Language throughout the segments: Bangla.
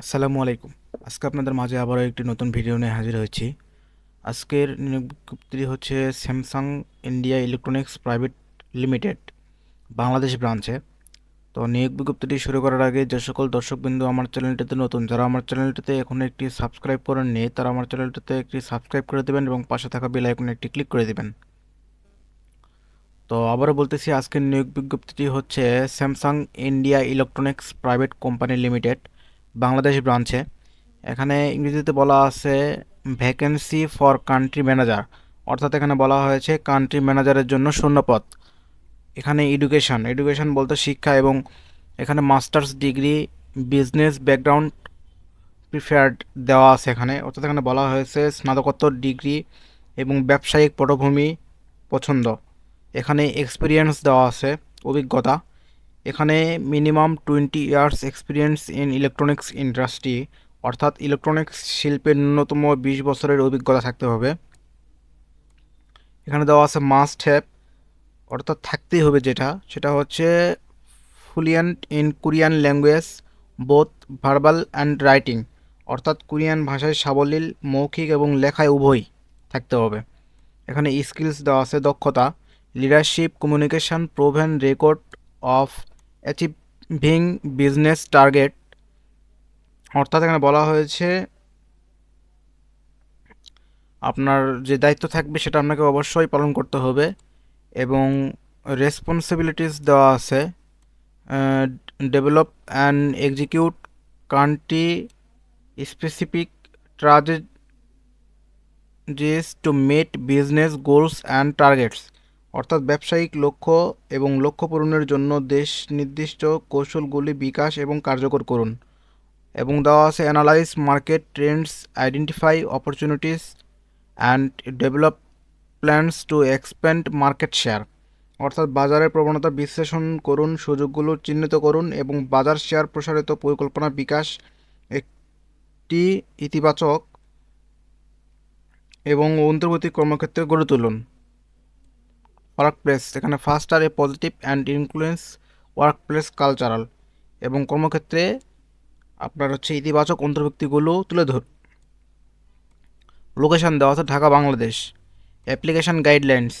আসসালামু আলাইকুম। আজকে আপনাদের মাঝে আবারও একটি নতুন ভিডিও নিয়ে হাজির হয়েছি। আজকের নিয়োগ বিজ্ঞপ্তিটি হচ্ছে Samsung India electronics private limited Bangladesh ব্রাঞ্চে তো নিয়োগ বিজ্ঞপ্তিটি শুরু করার আগে যে সকল দর্শকবৃন্দু আমার চ্যানেলটিতে নতুন, যারা আমার চ্যানেলটিতে এখন একটি সাবস্ক্রাইব করেননি, তারা আমার চ্যানেলটিতে একটি সাবস্ক্রাইব করে দেবেন এবং পাশে থাকা বেল আইকনে একটি ক্লিক করে দেবেন। তো আবারও বলতেছি, আজকের নিয়োগ বিজ্ঞপ্তিটি হচ্ছে Samsung India electronics private company limited Bangladesh ব্রাঞ্চে এখানে ইংরেজিতে বলা আছে ভ্যাকেন্সি ফর কান্ট্রি ম্যানেজার অর্থাৎ এখানে বলা হয়েছে কান্ট্রি ম্যানেজারের জন্য শূন্যপদ। এখানে এডুকেশন এডুকেশন বলতে শিক্ষা এবং এখানে masters degree business background preferred দেওয়া আছে এখানে। অর্থাৎ এখানে বলা হয়েছে স্নাতকোত্তর ডিগ্রি এবং ব্যবসায়িক পটভূমি পছন্দ। এখানে এক্সপিরিয়েন্স দেওয়া আছে, অভিজ্ঞতা। এখানে minimum twenty years experience in electronics industry অর্থাৎ ইলেকট্রনিক্স শিল্পের ন্যূনতম বিশ বছরের অভিজ্ঞতা থাকতে হবে। এখানে দেওয়া আছে মাস্ট হ্যাভ অর্থাৎ থাকতেই হবে যেটা। সেটা হচ্ছে fluent in Korean language both verbal and writing অর্থাৎ কোরিয়ান ভাষায় সাবলীল, মৌখিক এবং লেখায় উভয়ই থাকতে হবে। এখানে স্কিলস দেওয়া আছে দক্ষতা leadership communication proven record of achieving business target অর্থাৎ এখানে বলা হয়েছে আপনার যে দায়িত্ব থাকবে সেটা আপনাকে অবশ্যই পালন করতে হবে এবং রেসপন্সিবিলিটিস দেওয়া আছে develop and execute country specific strategies to meet business goals and targets অর্থাৎ ব্যবসায়িক লক্ষ্য এবং লক্ষ্য পূরণের জন্য দেশ নির্দিষ্ট কৌশলগুলি বিকাশ এবং কার্যকর করুন। এবং দেওয়া আছে analyse market trends identify opportunities and develop plans to expand market share অর্থাৎ বাজারের প্রবণতা বিশ্লেষণ করুন, সুযোগগুলো চিহ্নিত করুন এবং বাজার শেয়ার প্রসারিত পরিকল্পনা বিকাশ একটি ইতিবাচক এবং অন্তর্বর্তী কর্মক্ষেত্রে গড়ে তুলুন। ওয়ার্ক প্লেস এখানে first R a positive and influence work place cultural এবং কর্মক্ষেত্রে আপনার হচ্ছে ইতিবাচক অন্তর্ভুক্তিগুলো তুলে ধর। লোকেশন দেওয়া আছে ঢাকা, বাংলাদেশ। অ্যাপ্লিকেশন গাইডলাইন্স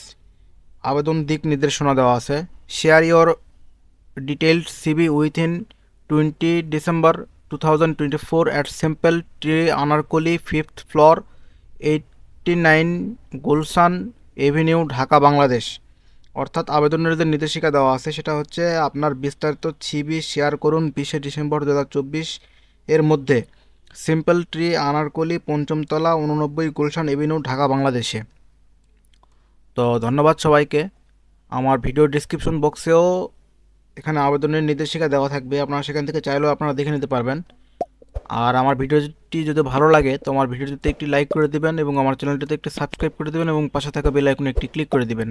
আবেদন দিক নির্দেশনা দেওয়া আছে। Share your detailed CV within twenty December two thousand twenty four at simple tree Anarkali fifth floor eighty nine Gulshan avenue Dhaka Bangladesh অর্থাৎ আবেদনের যে নির্দেশিকা দেওয়া আছে, সেটা হচ্ছে আপনার বিস্তারিত ছবি শেয়ার করুন বিশে ডিসেম্বর দু হাজার চব্বিশ এর মধ্যে। সিম্পল ট্রি আনারকলি পঞ্চমতলা উননব্বই গুলশান এভিনিউ ঢাকা, বাংলাদেশে। তো ধন্যবাদ সবাইকে। আমার ভিডিও ডিসক্রিপশন বক্সেও এখানে আবেদনের নির্দেশিকা দেওয়া থাকবে। আপনারা সেখান থেকে চাইলেও আপনারা দেখে নিতে পারবেন। আর আমার ভিডিওটি যদি ভালো লাগে, তো আমার ভিডিওটিতে একটি লাইক করে দিবেন এবং আমার চ্যানেলটিতে একটি সাবস্ক্রাইব করে দেবেন এবং পাশে থাকা বেল আইকনে একটি ক্লিক করে দিবেন।